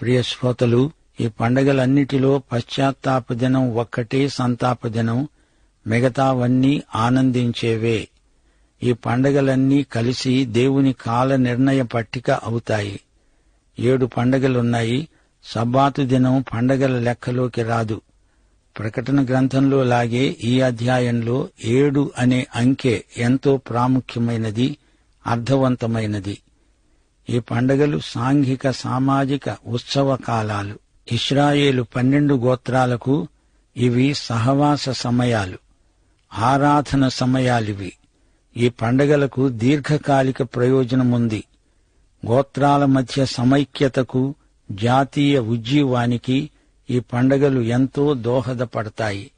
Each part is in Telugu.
ప్రియ శ్రోతలు ఈ పండగలన్నిటిలో పశ్చాత్తాప దినం ఒక్కటే సంతాప దినం. మిగతావన్నీ ఆనందించేవే. ఈ పండగలన్నీ కలిసి దేవుని కాల నిర్ణయ పట్టిక అవుతాయి. ఏడు పండగలున్నాయి. సబ్బాతు దినం పండగల లెక్కలోకి రాదు. ప్రకటన గ్రంథంలో లాగే ఈ అధ్యాయంలో ఏడు అనే అంకె ఎంతో ప్రాముఖ్యమైనది అర్థవంతమైనది. ఈ పండగలు సాంఘిక సామాజిక ఉత్సవ కాలాలు. ఇస్రాయేలు పన్నెండు గోత్రాలకు ఇవి సహవాస సమయాలు. ఆరాధన సమయాలివి. ఈ పండగలకు దీర్ఘకాలిక ప్రయోజనముంది. గోత్రాల మధ్య సమైక్యతకు జాతీయ ఉజ్జీవానికి ఈ పండగలు ఎంతో దోహదపడతాయి.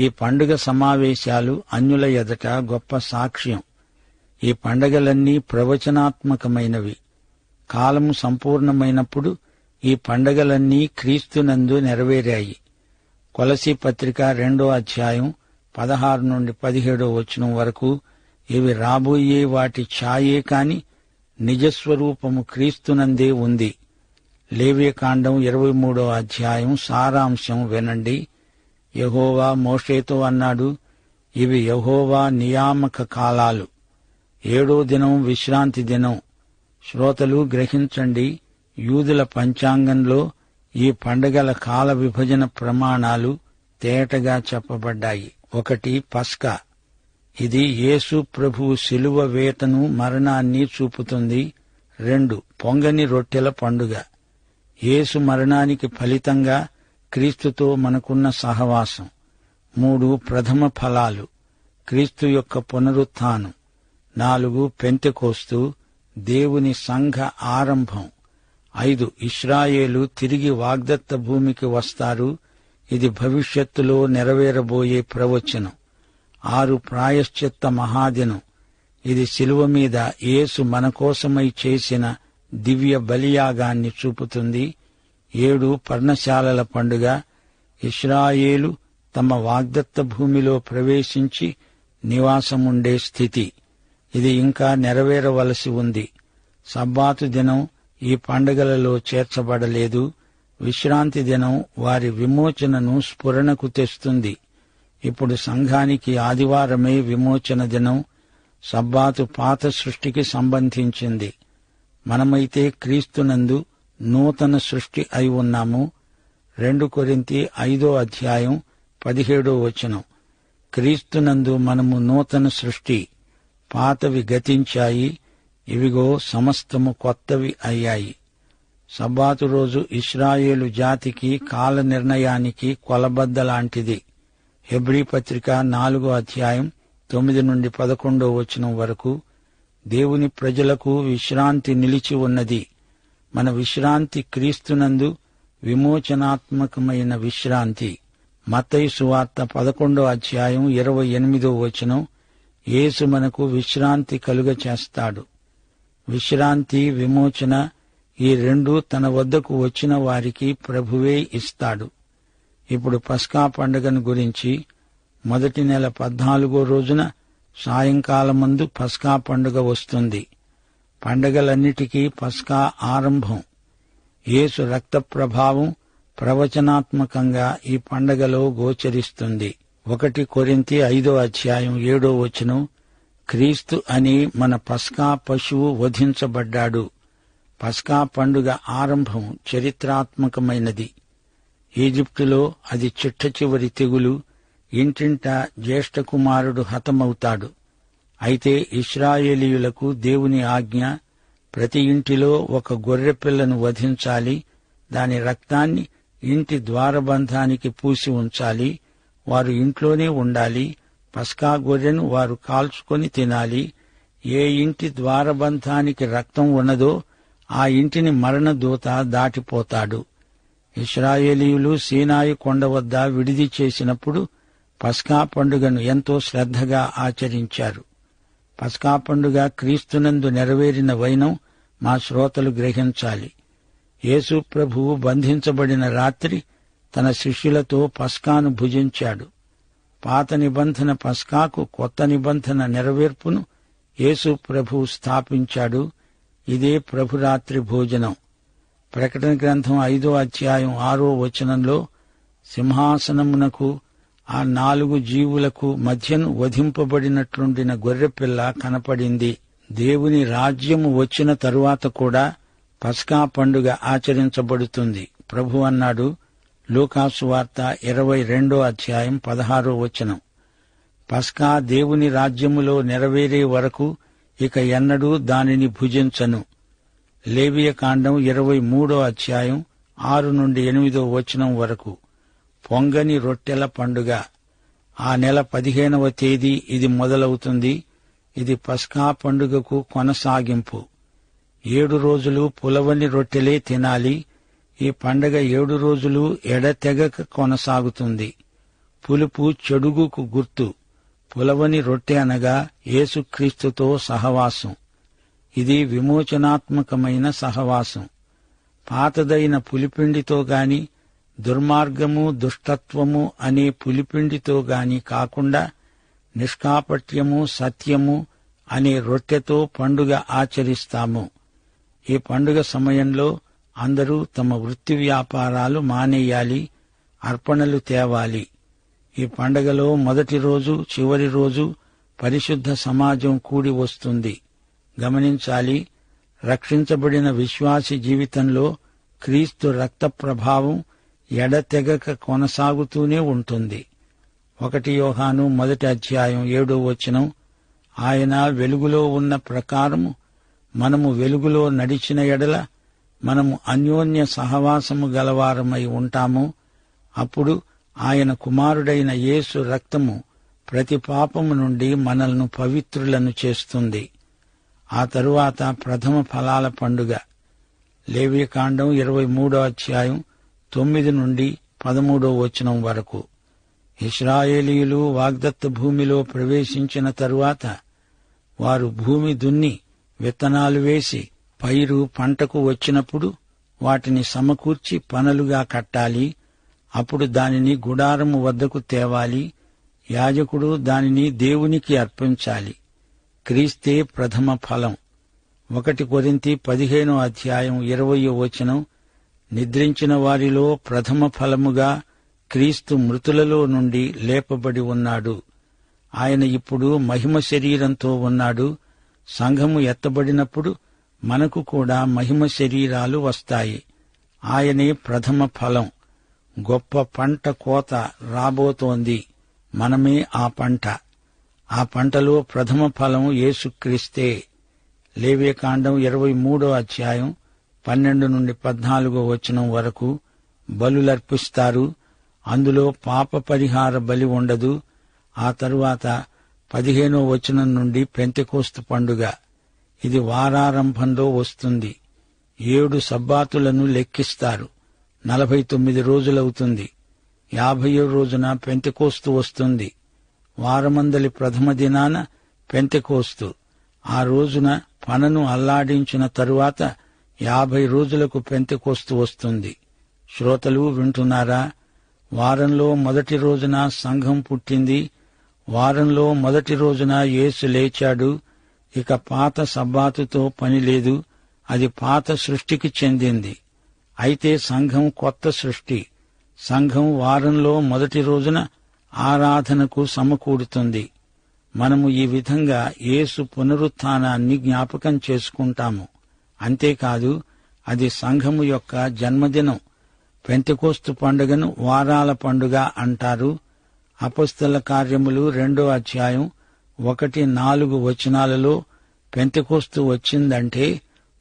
ఈ పండుగ సమావేశాలు అన్యుల ఎదట గొప్ప సాక్ష్యం. ఈ పండగలన్నీ ప్రవచనాత్మకమైనవి. కాలము సంపూర్ణమైనప్పుడు ఈ పండగలన్నీ క్రీస్తునందు నెరవేరాయి. కొలసి పత్రిక రెండో అధ్యాయం పదహారు నుండి పదిహేడో వచనం వరకు ఇవి రాబోయే వాటి ఛాయే కాని నిజస్వరూపము క్రీస్తునందే ఉంది. లేవ్యకాండం ఇరవై మూడో అధ్యాయం సారాంశం వినండి. యహోవా మోషేతో అన్నాడు ఇవి యహోవా నియామక కాలాలు. ఏడో దినం విశ్రాంతి దినం. శ్రోతలు గ్రహించండి యూదుల పంచాంగంలో ఈ పండగల కాల విభజన ప్రమాణాలు తేటగా చెప్పబడ్డాయి. ఒకటి పస్కా. ఇది యేసు ప్రభువు శిలువ వేతను మరణాన్ని చూపుతుంది. రెండు పొంగని రొట్టెల పండుగ. యేసు మరణానికి ఫలితంగా క్రీస్తుతో మనకున్న సహవాసం. మూడు ప్రథమ ఫలాలు. క్రీస్తు యొక్క పునరుత్థానం. నాలుగు పెంతెకోస్తు. దేవుని సంఘ ఆరంభం. ఐదు ఇస్రాయేలు తిరిగి వాగ్దత్త భూమికి వస్తారు. ఇది భవిష్యత్తులో నెరవేరబోయే ప్రవచనం. ఆరు ప్రాయశ్చిత్త మహాదినం. ఇది శిలువ మీద యేసు మనకోసమై చేసిన దివ్య బలియాగాన్ని చూపుతుంది. ఏడు పర్ణశాలల పండుగ. ఇస్రాయేలు తమ వాగ్దత్త భూమిలో ప్రవేశించి నివాసముండే స్థితి. ఇది ఇంకా నెరవేరవలసి ఉంది. సబ్బాతు దినం ఈ పండుగలలో చేర్చబడలేదు. విశ్రాంతి దినం వారి విమోచనను స్ఫురణకు తెస్తుంది. ఇప్పుడు సంఘానికి ఆదివారమే విమోచన దినం. సబ్బాతు పాత సృష్టికి సంబంధించింది. మనమైతే క్రీస్తునందు నూతన సృష్టి అయి ఉన్నాము. రెండు కొరింతి ఐదో అధ్యాయం పదిహేడో వచనం. క్రీస్తునందు మనము నూతన సృష్టి. పాతవి గతించాయి ఇవిగో సమస్తము కొత్తవి అయ్యాయి. సబ్బాతు రోజు ఇస్రాయేలు జాతికి కాల నిర్ణయానికి కొలబద్ద లాంటిది హెబ్రీ పత్రిక నాలుగో అధ్యాయం తొమ్మిది నుండి పదకొండో వచనం వరకు దేవుని ప్రజలకు విశ్రాంతి నిలిచి ఉన్నది. మన విశ్రాంతి క్రీస్తునందు విమోచనాత్మకమైన విశ్రాంతి. మత్తయి సువార్త పదకొండో అధ్యాయం ఇరవై ఎనిమిదో వచనం యేసు మనకు విశ్రాంతి కలుగ చేస్తాడు. విశ్రాంతి విమోచన ఈ రెండు తన వద్దకు వచ్చిన వారికి ప్రభువే ఇస్తాడు. ఇప్పుడు పస్కా పండుగను గురించి మొదటి నెల పద్నాలుగో రోజున సాయంకాలమందు పస్కా పండుగ వస్తుంది. పండగలన్నిటికీ పస్కా ఆరంభం. యేసు రక్త ప్రభావం ప్రవచనాత్మకంగా ఈ పండగలో గోచరిస్తుంది. ఒకటి కొరింతి ఐదో అధ్యాయం ఏడో వచనం క్రీస్తు అని మన పస్కా పశువు వధించబడ్డాడు. పస్కా పండుగ ఆరంభం చరిత్రాత్మకమైనది. ఈజిప్టులో అది చిట్ట చివరి తెగులు ఇంటింట జ్యేష్ఠ కుమారుడు హతమవుతాడు. అయితే ఇస్రాయేలీయులకు దేవుని ఆజ్ఞ ప్రతి ఇంటిలో ఒక గొర్రెపిల్లను వధించాలి దాని రక్తాన్ని ఇంటి ద్వారబంధానికి పూసి ఉంచాలి వారు ఇంట్లోనే ఉండాలి. పస్కా గొర్రెను వారు కాల్చుకొని తినాలి. ఏ ఇంటి ద్వారబంధానికి రక్తం ఉన్నదో ఆ ఇంటిని మరణదూత దాటిపోతాడు. ఇస్రాయేలీయులు సీనాయి కొండ వద్ద విడిది చేసినప్పుడు పస్కా పండుగను ఎంతో శ్రద్ధగా ఆచరించారు. పస్కా పండుగ క్రీస్తునందు నెరవేరిన వైనం మా శ్రోతలు గ్రహించాలి. యేసు ప్రభువు బంధించబడిన రాత్రి తన శిష్యులతో పస్కాను భుజించాడు. పాత నిబంధన పస్కాకు కొత్త నిబంధన నెరవేర్పును యేసు ప్రభువు స్థాపించాడు. ఇదే ప్రభురాత్రి భోజనం. ప్రకటన గ్రంథం ఐదో అధ్యాయం ఆరో వచనంలో సింహాసనమునకు ఆ నాలుగు జీవులకు మధ్యను వధింపబడినట్లుండిన గొర్రెపిల్ల కనపడింది. దేవుని రాజ్యము వచ్చిన తరువాత కూడా పస్కా పండుగ ఆచరించబడుతుంది. ప్రభు అన్నాడు లూకాసు వార్త ఇరవై రెండో అధ్యాయం పదహారో వచనం. పస్కా దేవుని రాజ్యములో నెరవేరే వరకు ఇక ఎన్నడూ దానిని భుజించను. లేవియ కాండం ఇరవై మూడో అధ్యాయం ఆరు నుండి ఎనిమిదో వచనం వరకు. పొంగని రొట్టెల పండుగ. ఆ నెల పదిహేనవ తేదీ ఇది మొదలవుతుంది. ఇది పస్కా పండుగకు కొనసాగింపు. ఏడు రోజులు పులవని రొట్టెలే తినాలి. ఈ పండగ ఏడు రోజులు ఎడతెగక కొనసాగుతుంది. పులుపు చెడుగుకు గుర్తు. పులవని రొట్టె అనగా యేసుక్రీస్తుతో సహవాసం. ఇది విమోచనాత్మకమైన సహవాసం. పాతదైన పులిపిండితో గాని దుర్మార్గము దుష్టత్వము అనే పులిపిండితో గాని కాకుండా నిష్కాపట్యము సత్యము అనే రొట్టెతో పండుగ ఆచరిస్తాము. ఈ పండుగ సమయంలో అందరూ తమ వృత్తి వ్యాపారాలు మానేయాలి అర్పణలు తేవాలి. ఈ పండగలో మొదటి రోజు చివరి రోజు పరిశుద్ధ సమాజం కూడి వస్తుంది. గమనించాలి రక్షించబడిన విశ్వాసి జీవితంలో క్రీస్తు రక్త ప్రభావం ఎడతెగక కొనసాగుతూనే ఉంటుంది. ఒకటి యోహాను మొదటి అధ్యాయం ఏడో వచనం ఆయన వెలుగులో ఉన్న ప్రకారము మనము వెలుగులో నడిచిన ఎడల మనము అన్యోన్య సహవాసము గలవారమై ఉంటాము. అప్పుడు ఆయన కుమారుడైన యేసు రక్తము ప్రతి పాపము నుండి మనల్ని పవిత్రులను చేస్తుంది. ఆ తరువాత ప్రథమ ఫలాల పండుగ. లేవ్యకాండం ఇరవై మూడో అధ్యాయం తొమ్మిది నుండి పదమూడో వచనం వరకు. ఇస్రాయేలీయులు వాగ్దత్త భూమిలో ప్రవేశించిన తరువాత వారు భూమి దున్ని విత్తనాలు వేసి పైరు పంటకు వచ్చినప్పుడు వాటిని సమకూర్చి పనలుగా కట్టాలి. అప్పుడు దానిని గుడారము వద్దకు తేవాలి. యాజకుడు దానిని దేవునికి అర్పించాలి. క్రీస్తే ప్రథమ ఫలం. ఒకటి కొరింతి పదిహేనో అధ్యాయం ఇరవయో వచనం. నిద్రించిన వారిలో ప్రథమ ఫలముగా క్రీస్తు మృతులలో నుండి లేపబడి ఉన్నాడు. ఆయన ఇప్పుడు మహిమ శరీరంతో ఉన్నాడు. సంఘము ఎత్తబడినప్పుడు మనకు కూడా మహిమ శరీరాలు వస్తాయి. ఆయనే ప్రథమ ఫలం. గొప్ప పంట కోత రాబోతోంది. మనమే ఆ పంట. ఆ పంటలో ప్రథమ ఫలం యేసుక్రీస్తే. లేవేకాండం ఇరవై మూడో అధ్యాయం పన్నెండు నుండి పద్నాలుగో వచనం వరకు బలులర్పిస్తారు. అందులో పాప పరిహార బలి ఉండదు. ఆ తరువాత పదిహేనో వచనం నుండి పెంతెకోస్తు పండుగ. ఇది వారారంభంలో వస్తుంది. ఏడు సబ్బాతులను లెక్కిస్తారు. నలభై తొమ్మిది రోజులవుతుంది. యాభయో రోజున పెంతెకోస్తు వస్తుంది. వారమందలి ప్రథమ దినాన పెంతెకోస్తు. ఆ రోజున పనను అల్లాడించిన తరువాత యాభై రోజులకు పెంతెకోస్తు వస్తుంది. శ్రోతలు వింటున్నారా? వారంలో మొదటి రోజున సంఘం పుట్టింది. వారంలో మొదటి రోజున యేసు లేచాడు. ఇక పాత సబ్బాతుతో పని లేదు. అది పాత సృష్టికి చెందింది. అయితే సంఘం కొత్త సృష్టి. సంఘం వారంలో మొదటి రోజున ఆరాధనకు సమకూడుతుంది మనము ఈ విధంగా యేసు పునరుత్నాన్ని జ్ఞాపకం చేసుకుంటాము. అంతేకాదు అది సంఘము యొక్క జన్మదినం. పెంతకోస్తు పండుగను వారాల పండుగ అంటారు. అపస్తుల కార్యములు రెండో అధ్యాయం ఒకటి నాలుగు వచనాలలో పెంతకోస్తు వచ్చిందంటే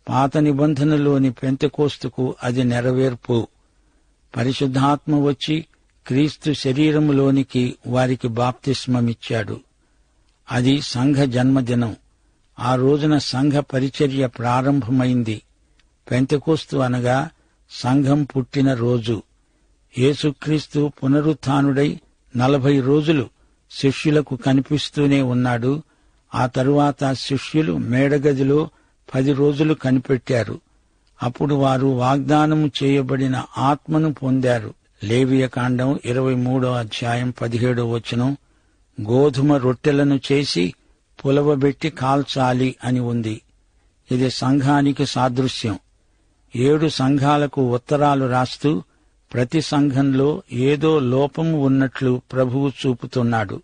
పాత నిబంధనలోని పెంతకోస్తుకు అది నెరవేర్పు. పరిశుద్ధాత్మ వచ్చి క్రీస్తు శరీరములోనికి వారికి బాప్తిస్మమిచ్చాడు. అది సంఘ జన్మదినం. ఆ రోజున సంఘ పరిచర్య ప్రారంభమైంది. పెంతకోస్తు అనగా సంఘం పుట్టిన రోజు. యేసుక్రీస్తు పునరుత్నుడై నలభై రోజులు శిష్యులకు కనిపిస్తూనే ఉన్నాడు. ఆ తరువాత శిష్యులు మేడగదిలో పది రోజులు కనిపెట్టారు. అప్పుడు వారు వాగ్దానము చేయబడిన ఆత్మను పొందారు. లేవియ కాండం ఇరవై మూడో అధ్యాయం పదిహేడో వచనం గోధుమ రొట్టెలను చేసి పులవబెట్టి కాల్చాలి అని ఉంది. ఇది సంఘానికి సాదృశ్యం. ఏడు సంఘాలకు ఉత్తరాలు రాస్తూ ప్రతి సంఘంలో ఏదో లోపం ఉన్నట్లు ప్రభువు చూపుతున్నాడు.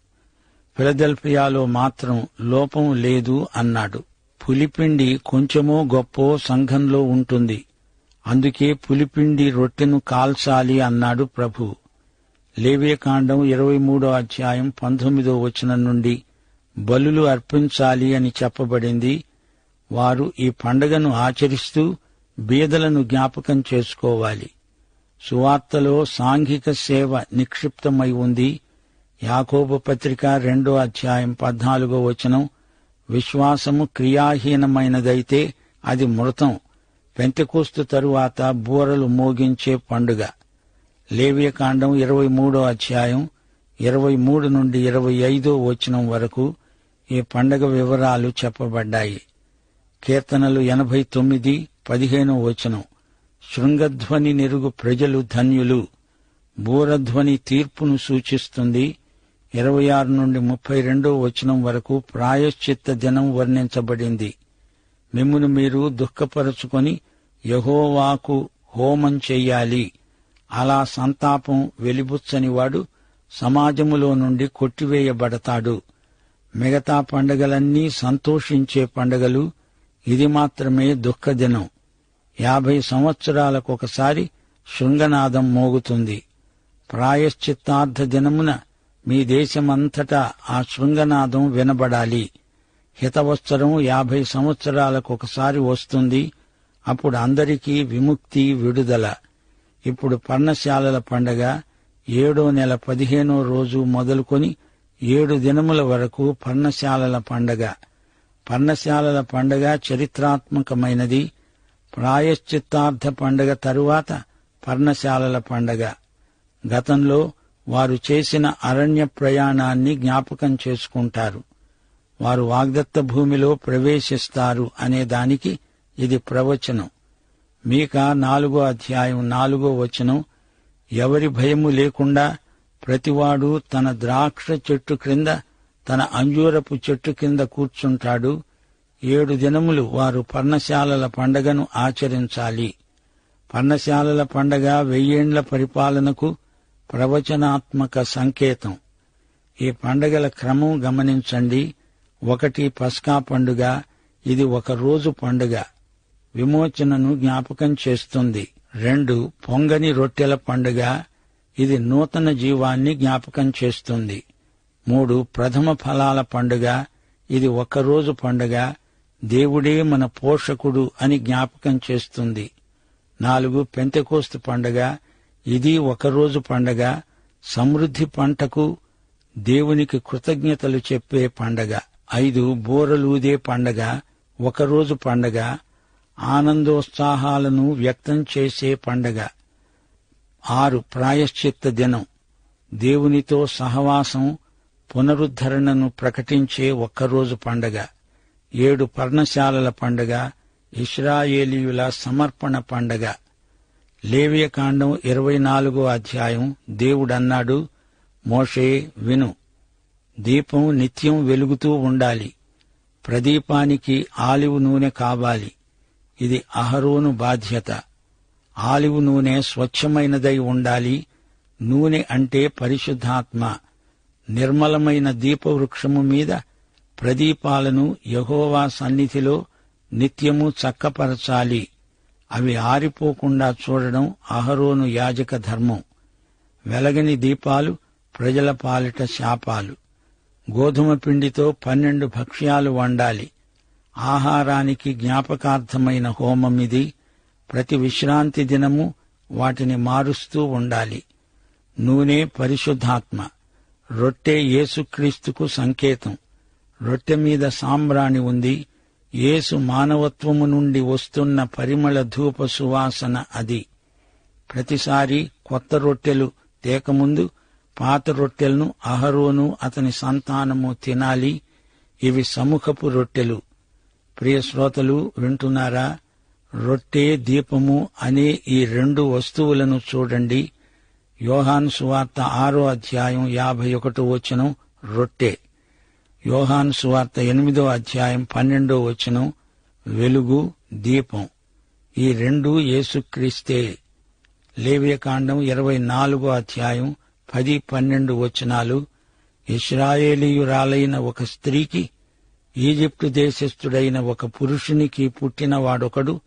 ఫిలదెల్ఫియాలో మాత్రం లోపం లేదు అన్నాడు. పులిపిండి కొంచెమో గొప్పో సంఘంలో ఉంటుంది. అందుకే పులిపిండి రొట్టెను కాల్చాలి అన్నాడు ప్రభు. లేవియకాండం ఇరవై మూడో అధ్యాయం పంతొమ్మిదో వచనం నుండి బలులు అర్పించాలి అని చెప్పబడింది. వారు ఈ పండగను ఆచరిస్తూ బీదలను జ్ఞాపకం చేసుకోవాలి. సువార్తలో సాంఘిక సేవ నిక్షిప్తమై ఉంది. యాకోబు పత్రిక రెండో అధ్యాయం పద్నాలుగో వచనం విశ్వాసము క్రియాహీనమైనదైతే అది మృతం. పెంతకూస్తు తరువాత బూరలు మోగించే పండుగ. లేవియకాండం ఇరవై మూడో అధ్యాయం ఇరవై మూడు నుండి ఇరవై ఐదో వచనం వరకు ఈ పండగ వివరాలు చెప్పబడ్డాయి. కీర్తనలు ఎనభై తొమ్మిది పదిహేనో వచనం. శృంగధ్వని నిరుగు ప్రజలు ధన్యులు. బూరధ్వని తీర్పును సూచిస్తుంది. ఇరవై ఆరు నుండి ముప్పై రెండో వచనం వరకు ప్రాయశ్చిత్త దినం వర్ణించబడింది. మిమ్మును మీరు దుఃఖపరచుకొని యహోవాకు హోమం చెయ్యాలి. అలా సంతాపం వెలిబుచ్చనివాడు సమాజములో నుండి కొట్టివేయబడతాడు. మిగతా పండగలన్నీ సంతోషించే పండగలు. ఇది మాత్రమే దుఃఖదినం యాభై సంవత్సరాలకొకసారి శృంగనాదం మోగుతుంది. ప్రాయశ్చిత్తార్థ దినమున మీ దేశమంతటా ఆ శృంగనాదం వినబడాలి. హితవత్సరం యాభై సంవత్సరాలకొకసారి వస్తుంది. అప్పుడు అందరికీ విముక్తి విడుదల. ఇప్పుడు పర్ణశాలల పండగ ఏడో నెల పదిహేనో రోజు మొదలుకొని ఏడు దినముల వరకు పర్ణశాలల పండగ. పర్ణశాలల పండగ చరిత్రాత్మకమైనది. ప్రాయశ్చిత్తార్థ పండగ తరువాత పర్ణశాలల పండగ. గతంలో వారు చేసిన అరణ్య ప్రయాణాన్ని జ్ఞాపకం చేసుకుంటారు. వారు వాగ్దత్త భూమిలో ప్రవేశిస్తారు అనే దానికి ఇది ప్రవచనం. మీక నాలుగో అధ్యాయం నాలుగో వచనం ఎవరి భయము లేకుండా ప్రతివాడు తన ద్రాక్ష చెట్టు క్రింద తన అంజూరపు చెట్టు కింద కూర్చుంటాడు ఏడు దినములు వారు పర్ణశాలల పండగను ఆచరించాలి. పర్ణశాలల పండగ వెయ్యేండ్ల పరిపాలనకు ప్రవచనాత్మక సంకేతం. ఈ పండగల క్రమం గమనించండి. ఒకటి పస్కా పండుగ ఇది ఒక రోజు పండుగ. విమోచనను జ్ఞాపకం చేస్తుంది. రెండు పొంగని రొట్టెల పండుగ ఇది నూతన జీవాన్ని జ్ఞాపకం చేస్తుంది. మూడు ప్రథమ ఫలాల పండుగ ఇది ఒక్కరోజు పండుగ. దేవుడే మన పోషకుడు అని జ్ఞాపకం చేస్తుంది. నాలుగు పెంతకోస్తు పండగ ఇది ఒకరోజు పండగ సమృద్ధి పంటకు దేవునికి కృతజ్ఞతలు చెప్పే పండగ. ఐదు బోరలూదే పండగ ఒకరోజు పండగ ఆనందోత్సాహాలను వ్యక్తం చేసే పండగ. ఆరు ప్రాయశ్చిత్త దినం దేవునితో సహవాసం పునరుద్ధరణను ప్రకటించే ఒక్కరోజు పండగ. ఏడు పర్ణశాలల పండగ ఇస్రాయేలీయుల సమర్పణ పండగ. లేవియకాండం ఇరవై నాలుగో అధ్యాయం దేవుడన్నాడు మోషే విను. దీపం నిత్యం వెలుగుతూ ఉండాలి. ప్రదీపానికి ఆలివ్ నూనె కావాలి. ఇది అహరోను బాధ్యత. ఆలివ్ నూనె స్వచ్ఛమైనదై ఉండాలి. నూనె అంటే పరిశుద్ధాత్మ. నిర్మలమైన దీపవృక్షము మీద ప్రదీపాలను యహోవా సన్నిధిలో నిత్యము చక్కపరచాలి. అవి ఆరిపోకుండా చూడడం అహరోను యాజక ధర్మం. వెలగని దీపాలు ప్రజల పాలిట శాపాలు. గోధుమ పిండితో పన్నెండు భక్ష్యాలు వండాలి. ఆహారానికి జ్ఞాపకార్థమైన హోమం ఇది. ప్రతి విశ్రాంతి దినము వాటిని మారుస్తూ ఉండాలి. నూనె పరిశుద్ధాత్మ. రొట్టె యేసుక్రీస్తుకు సంకేతం. రొట్టె మీద సాంబ్రాణి ఉంది. యేసు మానవత్వము నుండి వస్తున్న పరిమళ ధూప సువాసన అది. ప్రతిసారి కొత్త రొట్టెలు తేకముందు పాత రొట్టెలను అహరోను అతని సంతానము తినాలి. ఇవి సముఖపు రొట్టెలు. ప్రియ శ్రోతలు వింటున్నారా? రొట్టె దీపము అనే ఈ రెండు వస్తువులను చూడండి. యోహాను సువార్త ఆరో అధ్యాయం యాభై ఒకటో వచనం రొట్టె. యోహాను సువార్త ఎనిమిదో అధ్యాయం పన్నెండో వచనం వెలుగు దీపం. ఈ రెండు యేసుక్రీస్తే లేవ్యకాండం ఇరవై నాలుగో అధ్యాయం పది పన్నెండు వచనాలు ఇస్రాయేలీయురాలైన ఒక స్త్రీకి ఈజిప్టు దేశస్థుడైన ఒక పురుషునికి పుట్టినవాడొకడు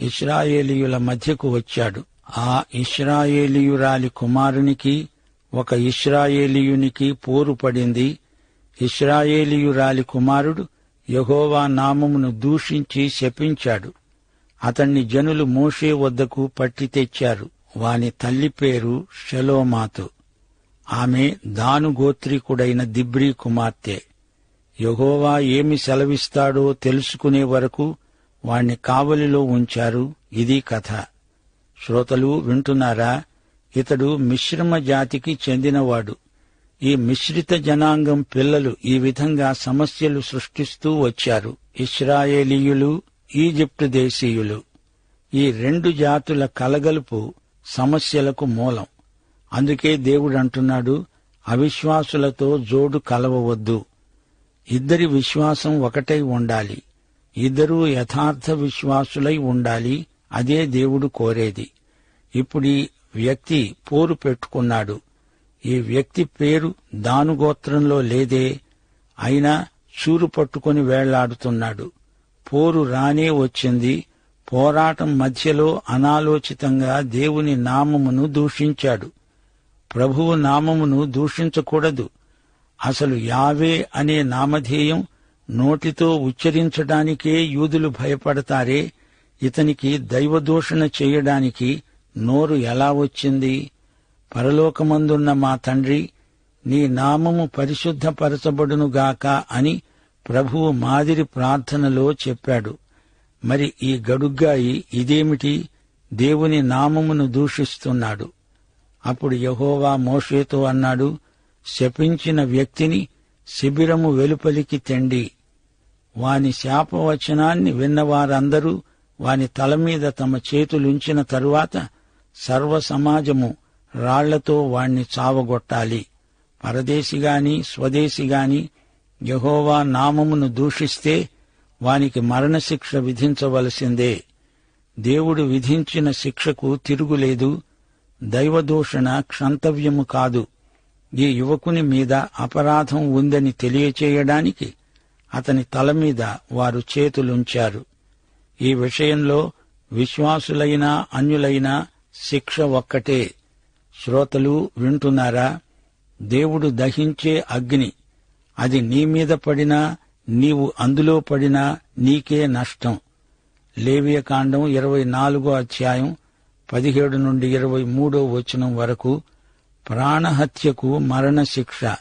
ఇస్రాయేలీయుల మధ్యకు వచ్చాడు. ఆ ఇస్రాయేలీయురాలి కుమారునికి ఒక ఇస్రాయేలీయునికి పోరు పడింది ఇస్రాయేలీయురాలి కుమారుడు యహోవా నామమును దూషించి శపించాడు. అతణ్ణి జనులు మోషే వద్దకు పట్టి తెచ్చారు. వాని తల్లి పేరు షెలోమాతు. ఆమె దాను గోత్రీకుడైన దిబ్రీ కుమార్తె. యహోవా ఏమి సెలవిస్తాడో తెలుసుకునే వరకు వాణ్ణి కావలిలో ఉంచారు. ఇది కథ. శ్రోతలు వింటున్నారా? ఇతడు మిశ్రమ జాతికి చెందినవాడు. ఈ మిశ్రిత జనాంగం పిల్లలు ఈ విధంగా సమస్యలు సృష్టిస్తూ వచ్చారు. ఇస్రాయేలీయులు ఈజిప్టు దేశీయులు. ఈ రెండు జాతుల కలగలుపు సమస్యలకు మూలం. అందుకే దేవుడు అంటున్నాడు అవిశ్వాసులతో జోడు కలవవద్దు. ఇద్దరి విశ్వాసం ఒకటై ఉండాలి. ఇద్దరూ యథార్థ విశ్వాసులై ఉండాలి. అదే దేవుడు కోరేది. ఇప్పుడీ వ్యక్తి పోరు పెట్టుకున్నాడు. ఈ వ్యక్తి పేరు దానుగోత్రంలో లేదే అయినా చూరు పట్టుకుని వేళ్ళాడుతున్నాడు. పోరు రానే వచ్చింది. పోరాటం మధ్యలో అనాలోచితంగా దేవుని నామమును దూషించాడు. ప్రభువు నామమును దూషించకూడదు. అసలు యావే అనే నామధేయం నోటితో ఉచ్చరించడానికే యూదులు భయపడతారే ఇతనికి దైవదూషణ చేయడానికి నోరు ఎలా వచ్చింది? పరలోకమందున్న మా తండ్రి నీ నామము పరిశుద్ధపరచబడునుగాక అని ప్రభువు మాదిరి ప్రార్థనలో చెప్పాడు. మరి ఈ గడుగ్గాయి ఇదేమిటి? దేవుని నామమును దూషిస్తున్నాడు. అప్పుడు యహోవా మోషేతో అన్నాడు శపించిన వ్యక్తిని శిబిరము వెలుపలికి తెండి. వాని శాపవచనాన్ని విన్నవారందరూ వాని తల మీద తమ చేతులుంచిన తరువాత సర్వ సమాజము రాళ్ళతో వాణ్ణి చావగొట్టాలి. పరదేశిగాని స్వదేశిగాని యహోవా నామమును దూషిస్తే వానికి మరణశిక్ష విధించవలసిందే. దేవుడు విధించిన శిక్షకు తిరుగులేదు దైవదూషణ క్షంతవ్యము కాదు. ఈ యువకుని మీద అపరాధం ఉందని తెలియచేయడానికి అతని తల మీద వారు చేతులుంచారు. ఈ విషయంలో విశ్వాసులైనా అన్యులైనా శిక్ష ఒక్కటే. శ్రోతలు వింటున్నారా? దేవుడు దహించే అగ్ని. అది నీ మీద పడినా నీవు అందులో పడినా నీకే నష్టం. లేవియకాండం ఇరవై నాలుగో అధ్యాయం పదిహేడు నుండి ఇరవై మూడో వచనం వరకు ప్రాణహత్యకు మరణశిక్ష.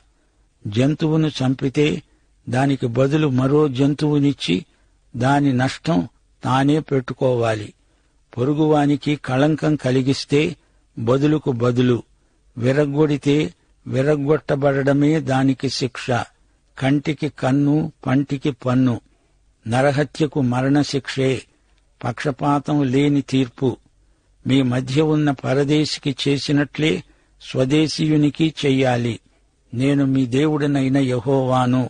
జంతువును చంపితే దానికి బదులు మరో జంతువునిచ్చి దాని నష్టం తానే పెట్టుకోవాలి. పొరుగువానికి కళంకం కలిగిస్తే బదులుకు బదులు విరగ్గొడితే విరగ్గొట్టబడమే దానికి శిక్ష. కంటికి కన్ను పంటికి పన్ను. నరహత్యకు మరణశిక్షే పక్షపాతం లేని తీర్పు. మీ మధ్య ఉన్న పరదేశికి చేసినట్లే స్వదేశీయునికి చెయ్యాలి. నేను మీ దేవుడనైన యహోవాను.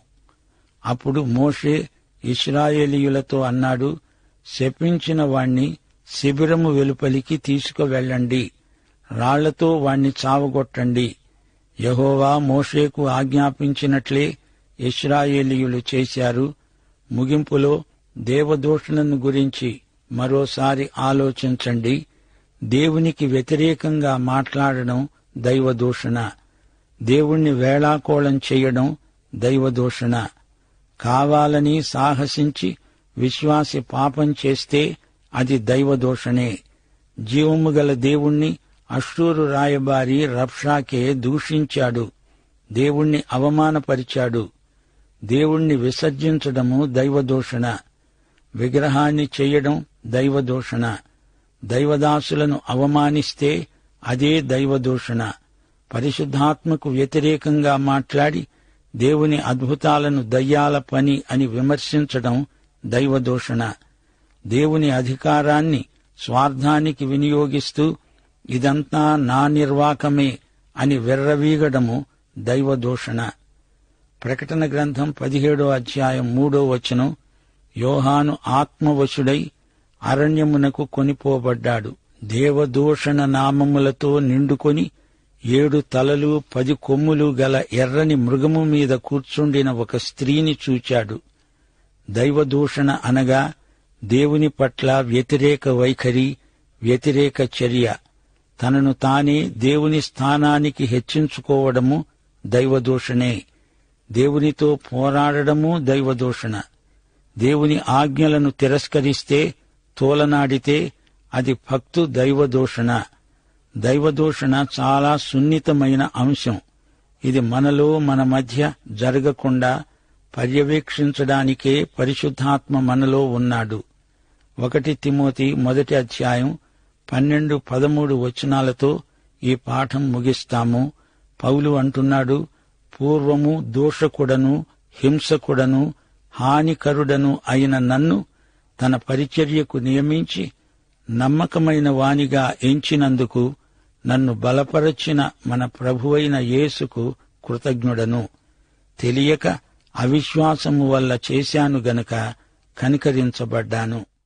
అప్పుడు మోషే ఇస్రాయేలీయులతో అన్నాడు శపించిన వాణ్ణి శిబిరము వెలుపలికి తీసుకువెళ్ళండి. రాళ్ళతో వాణ్ణి చావగొట్టండి. యహోవా మోషేకు ఆజ్ఞాపించినట్లే ఇస్రాయేలీయులు చేశారు. ముగింపులో దేవదూషణను గురించి మరోసారి ఆలోచించండి. దేవునికి వ్యతిరేకంగా మాట్లాడడం దైవదూషణ. దేవుణ్ణి వేళాకోళం చేయడం దైవదూషణ. కావాలని సాహసించి విశ్వాసి పాపం చేస్తే అది దైవదోషణే. జీవము గల దేవుణ్ణి అశ్రూరు రాయబారి రప్షాకే దూషించాడు. దేవుణ్ణి అవమానపరిచాడు. దేవుణ్ణి విసర్జించడము దైవదూషణ. విగ్రహాన్ని చెయ్యడం దైవదూషణ. దైవదాసులను అవమానిస్తే అదే దైవదూషణ. పరిశుద్ధాత్మకు వ్యతిరేకంగా మాట్లాడి దేవుని అద్భుతాలను దయ్యాల పని అని విమర్శించడం దైవదూషణ. దేవుని అధికారాన్ని స్వార్థానికి వినియోగిస్తూ ఇదంతా నా నిర్వాకమే అని వెర్రవీగడము దైవదూషణ. ప్రకటన గ్రంథం పదిహేడో అధ్యాయం మూడో వచనం యోహాను ఆత్మవశుడై అరణ్యమునకు కొనిపోబడ్డాడు. దేవదూషణ నామములతో నిండుకొని ఏడు తలలు పది కొమ్ములు గల ఎర్రని మృగము మీద కూర్చుండిన ఒక స్త్రీని చూచాడు. దైవదూషణ అనగా దేవుని పట్ల వ్యతిరేక వైఖరి వ్యతిరేక చర్య. తనను తానే దేవుని స్థానానికి హెచ్చించుకోవడము దైవదూషణే. దేవునితో పోరాడడము దైవదూషణ. దేవుని ఆజ్ఞలను తిరస్కరిస్తే తోలనాడితే అది భక్తు దైవదూషణ. దైవదూషణ చాలా సున్నితమైన అంశం. ఇది మనలో మన మధ్య జరగకుండా పర్యవేక్షించడానికే పరిశుద్ధాత్మ మనలో ఉన్నాడు. ఒకటి తిమోతి మొదటి అధ్యాయం పన్నెండు పదమూడు వచనాలతో ఈ పాఠం ముగిస్తాము. పౌలు అంటున్నాడు పూర్వము దోషకుడను హింసకుడను హానికరుడను అయిన నన్ను తన పరిచర్యకు నియమించి నమ్మకమైన వానిగా ఎంచినందుకు నన్ను బలపరచిన మన ప్రభువైన యేసుకు కృతజ్ఞుడను. తెలియక అవిశ్వాసము వల్ల చేశాను గనుక కనికరించబడ్డాను.